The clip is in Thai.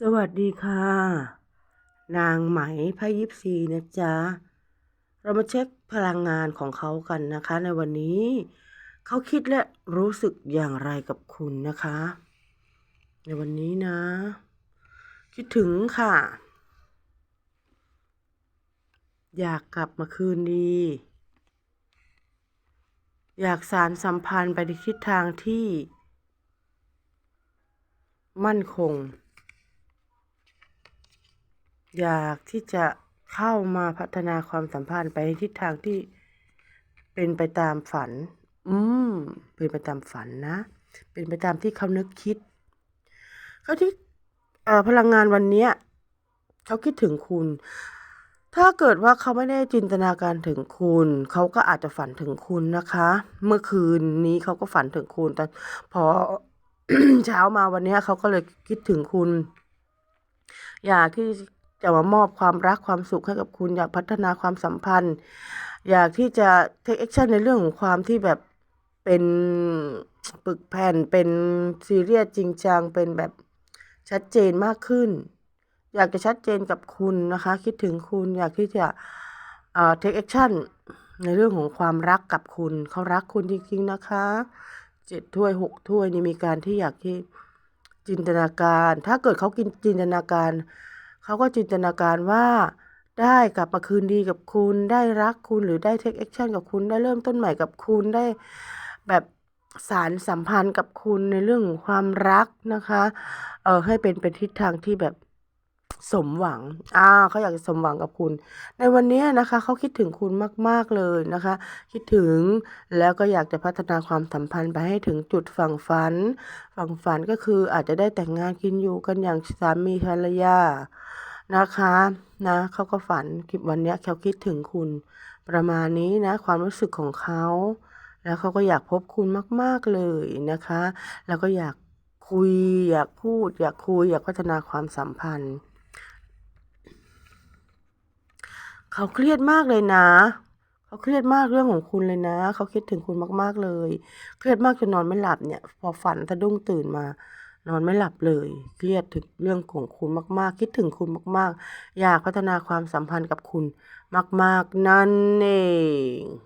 สวัสดีค่ะ นางไหมไพยิปซีนะจ๊ะ เรามาเช็คพลังงานของเขากันนะคะ ในวันนี้ เขาคิดและรู้สึกอย่างไรกับคุณนะคะ ในวันนี้นะ คิดถึงค่ะ อยากกลับมาคืนดี อยากสารสัมพันธ์ไปในทิศทางที่ มั่นคง อยากที่จะเข้ามาพัฒนาความสัมพันธ์ไปในทิศทางที่เป็นไปตามฝัน อืม เป็นไปตามฝันนะ เป็นไปตามที่เขานึกคิด เขาที่เอ่อพลังงานวันเนี้ยเขาคิดถึงคุณ ถ้าเกิดว่าเขาไม่ได้จินตนาการถึงคุณ เขาก็อาจจะฝันถึงคุณนะคะ เมื่อคืนนี้เขาก็ฝันถึงคุณ แต่พอเช้ามาวันเนี้ยเขาก็เลยคิดถึงคุณ อยากที่ จะมามอบความรักความสุขให้กับคุณ อยากพัฒนาความสัมพันธ์ อยากที่จะ take action ในเรื่องของความที่แบบเป็นปึกแผ่นเป็นซีเรียสจริงจังเป็นแบบชัดเจนมากขึ้น อยากจะชัดเจนกับคุณนะคะ คิดถึงคุณอยากที่จะเอ่อ take action ในเรื่องของความรักกับคุณเขารักคุณจริงๆนะคะเจ็ดถ้วยหกถ้วยนี่มีการที่อยากที่จินตนาการ ถ้าเกิดเขากินจินตนาการ เขาก็จินตนาการว่าได้กลับมาคืนดีกับคุณได้รักคุณหรือได้เทคแอคชั่นกับคุณได้เริ่มต้นใหม่กับคุณได้แบบสารสัมพันธ์กับคุณในเรื่องของความรักนะคะ เออให้เป็นเป็นทิศทางที่แบบ สมหวัง อ่าเขาอยากจะสมหวังกับคุณ ในวันนี้นะคะเขาคิดถึงคุณมาก ๆ เลยนะคะ คิดถึงแล้วก็อยากจะพัฒนาความสัมพันธ์ไปให้ถึงจุดฝั่งฝัน ฝั่งฝันก็คืออาจจะได้แต่งงานกินอยู่กันอย่างสามีภรรยานะคะนะเขาก็ฝันคลิปวันเนี้ยเขาคิดถึงคุณ ประมาณนี้นะ ความรู้สึกของเขาแล้วเขาก็อยากพบคุณมาก ๆ เลยนะคะ แล้วก็อยากคุย อยากพูด อยากคุย อยากพัฒนาความสัมพันธ์ เขาเครียดมากเลยนะ เขาเครียดมากเรื่องของคุณเลยนะ เขาคิดถึงคุณมากๆเลย เครียดมากจนนอนไม่หลับเนี่ย พอฝันสะดุ้งตื่นมา นอนไม่หลับเลย เครียดถึงเรื่องของคุณมาก ๆ คิดถึงคุณมาก ๆ อยากพัฒนาความสัมพันธ์กับคุณมาก ๆ นั่นเอง